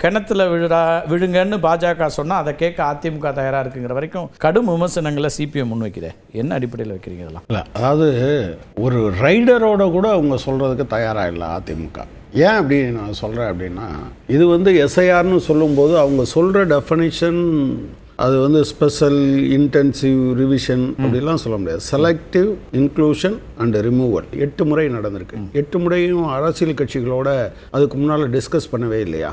கிணத்துல விழுடா விழுங்கன்னு பாஜக சொன்னா அதை கேட்க அதிமுக தயாரா இருக்குங்கிற வரைக்கும் கடும் விமர்சனங்களை சிபிஎம் முன்வைக்குதே. என்ன அடிப்படையில் வைக்கிறீங்க இதெல்லாம்? இல்லை அதாவது ஒரு ரைடரோட கூட அவங்க சொல்கிறதுக்கு தயாராக இல்லை அதிமுக. ஏன் அப்படி நான் சொல்கிறேன் அப்படின்னா இது வந்து எஸ்ஐஆர்னு சொல்லும்போது அவங்க சொல்கிற டெஃபனிஷன் அது வந்து ஸ்பெஷல் இன்டென்சிவ் ரிவிஷன் அப்படிலாம் சொல்ல முடியாது. செலக்டிவ் இன்க்ளூஷன் அண்ட் ரிமூவல் எட்டு முறை நடந்திருக்கு. எட்டு முறையும் அரசியல் கட்சிகளோட அதுக்கு முன்னால் டிஸ்கஸ் பண்ணவே இல்லையா?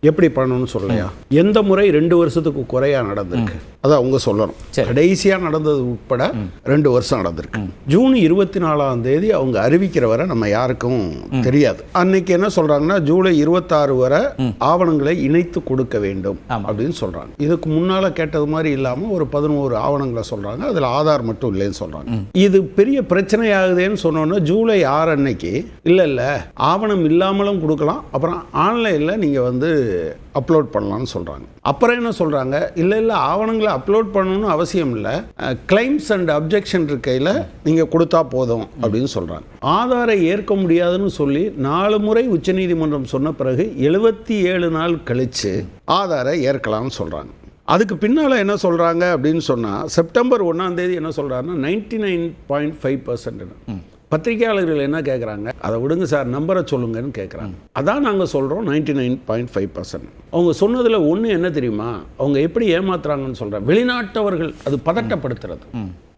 எப்படி பண்ணணும்னு சொல்லலையா? எந்த முறை ரெண்டு வருஷத்துக்கு குறையா நடந்திருக்கு? அதை அவங்க சொல்லணும். கடைசியா நடந்தது உட்பட ரெண்டு வருஷம் நடந்திருக்கு. ஜூன் இருபத்தி நாலாம் தேதி அவங்க அறிவிக்கிற வரை நம்ம யாருக்கும் தெரியாது. அன்னைக்கு என்ன சொல்றாங்கன்னா ஜூலை இருபத்தாறு வரை ஆவணங்களை இணைத்து கொடுக்க வேண்டும் அப்படின்னு சொல்றாங்க. இதுக்கு முன்னால கேட்டது மாதிரி இல்லாம ஒரு பதினோரு ஆவணங்களை சொல்றாங்க. அதுல ஆதார் மட்டும் இல்லைன்னு சொல்றாங்க. இது பெரிய பிரச்சனை ஆகுதேன்னு சொன்னோன்னா ஜூலை ஆறு அன்னைக்கு இல்ல இல்ல ஆவணம் இல்லாமலும் கொடுக்கலாம். அப்புறம் ஆன்லைன்ல நீங்க வந்து அப்லோட் பண்ணலாம்னு சொல்கிறாங்க அப்புறம் என்ன சொல்கிறாங்க இல்லை இல்லை ஆவணங்களை அப்லோட் பண்ணணும்னு அவசியம் இல்லை. கிளைம்ஸ் அண்ட் அப்ஜெக்ஷன் இருக்கையில் நீங்கள் கொடுத்தா போதும் அப்படின்னு சொல்கிறாங்க ஆதாரை ஏற்க முடியாதுன்னு சொல்லி நாலு முறை உச்சநீதிமன்றம் சொன்ன பிறகு எழுபத்தி ஏழு நாள் கழித்து ஆதாரை ஏற்கலாம்னு சொல்கிறாங்க அதுக்கு பின்னால் என்ன சொல்கிறாங்க அப்படின்னு சொன்னால் செப்டம்பர் ஒன்றாம் தேதி என்ன சொல்கிறாருன்னா நைன்டி நைன் பாயிண்ட் ஃபைவ் பத்திரிகையாளர்கள் என்ன கேட்குறாங்க அதை விடுங்க சார் நம்பரை சொல்லுங்கன்னு கேட்குறாங்க அதான் நாங்கள் சொல்கிறோம் ninety nine point five percent. அவங்க சொன்னதில் ஒன்று என்ன தெரியுமா? அவங்க எப்படி ஏமாத்துறாங்கன்னு சொல்கிறேன் வெளிநாட்டவர்கள் அது பதட்டப்படுத்துறது.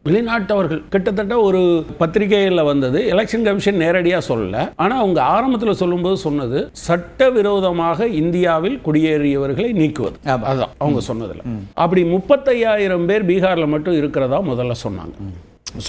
வெளிநாட்டவர்கள் கிட்டத்தட்ட ஒரு பத்திரிகையில் வந்தது எலெக்ஷன் கமிஷன் நேரடியாக சொல்லல. ஆனால் அவங்க ஆரம்பத்தில் சொல்லும்போது சொன்னது சட்டவிரோதமாக இந்தியாவில் குடியேறியவர்களை நீக்குவது. அதுதான் அவங்க சொன்னதில். அப்படி முப்பத்தையாயிரம் பேர் பீகாரில் மட்டும் இருக்கிறதா முதல்ல சொன்னாங்க.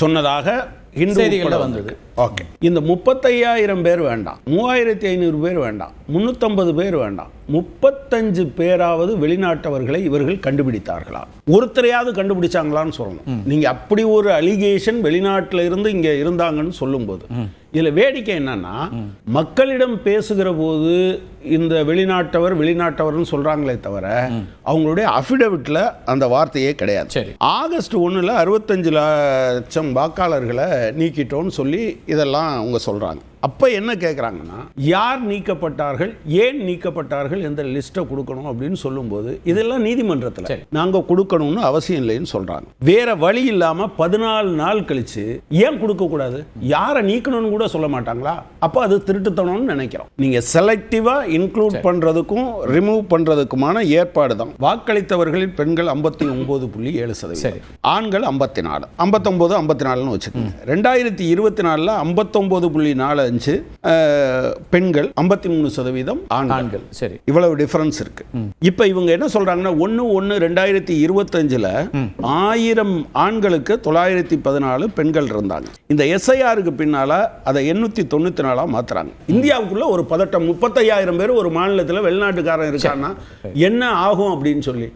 சொன்னதாக செய்திகள்ல வந்தது. ஓகே இந்த முப்பத்தையாயிரம் பேர் வேண்டாம். மூவாயிரத்தி ஐநூறு பேர் வேண்டாம். முந்நூற்றம்பது பேர் வேண்டாம். முப்பத்தஞ்சு பேராவது வெளிநாட்டவர்களை இவர்கள் கண்டுபிடித்தார்களா? ஒருத்தரையாவது கண்டுபிடிச்சாங்களான்னு சொல்லணும். நீங்க அப்படி ஒரு அலிகேஷன் வெளிநாட்டில் இருந்து இங்க இருந்தாங்கன்னு சொல்லும்போது இதுல வேடிக்கை என்னன்னா மக்களிடம் பேசுகிற போது இந்த வெளிநாட்டவர் வெளிநாட்டவர்னு சொல்றாங்களே தவிர அவங்களுடைய அஃபிடவிட்ல அந்த வார்த்தையே கிடையாது சரி. ஆகஸ்ட் ஒண்ணுல அறுபத்தஞ்சு லட்சம் வாக்காளர்களை நீக்கிட்டோம்னு சொல்லி இதெல்லாம் அவங்க சொல்றாங்க அப்ப என்ன கேட்குறாங்கன்னா யார் நீக்கப்பட்டார்கள்? ஏன் நீக்கப்பட்டார்கள்? என்ற லிஸ்ட்டை கொடுக்கணும் அப்படின்னு சொல்லும்போது இதெல்லாம் நீதிமன்றத்தில். சரி. நாங்க கொடுக்கணும்னு அவசியம் இல்லைன்னு சொல்றாங்க. வேற வழி இல்லாம பதினாலு நாள் கழிச்சு ஏன் கொடுக்க கூடாது? யாரை நீக்கணும்னு கூட சொல்ல மாட்டாங்களா? அப்ப அது திருட்டுத்தனம்னு நினைக்கிறோம். நீங்க செலக்டிவா இன்க்ளூட் பண்றதுக்கும் ரிமூவ் பண்றதுக்குமான ஏற்பாடு தான். வாக்களித்தவர்களில் பெண்கள் ஐம்பத்தி ஒன்பது புள்ளி ஏழு. சதவீதம். ஆண்கள் ஐம்பத்தி நாலு ஐம்பத்தொம்போது ஐம்பத்தி நாலுன்னு வச்சுக்கோங்க. ரெண்டாயிரத்தி இருபத்தி நாலில் ஐம்பத்தொம்போது புள்ளி நாலு அஞ்சு பெண்கள் ஐம்பத்தி மூணு சதவீதம் ஆண்கள். சரி. இவ்வளவு டிஃபரன்ஸ் இருக்கு. இப்ப இவங்க என்ன சொல்றாங்கன்னா ஒன்னு ஒன்னு ரெண்டாயிரத்தி இருபத்தஞ்சுல ஆயிரம் ஆண்களுக்கு தொள்ளாயிரத்தி பதினாலு பெண்கள் இருந்தாங்க. இந்த எஸ்ஐஆருக்கு பின்னால அதை எண்ணூத்தி தொண்ணூத்தி நாலா மாத்துறாங்க. இந்தியாவுக்குள்ள ஒரு பதட்டம் முப்பத்தையாயிரம் பேர் ஒரு மாநிலத்துல வெளிநாட்டுக்காரன் இருக்கான்னா என்ன ஆகும் அப்படின்னு சொல்லி?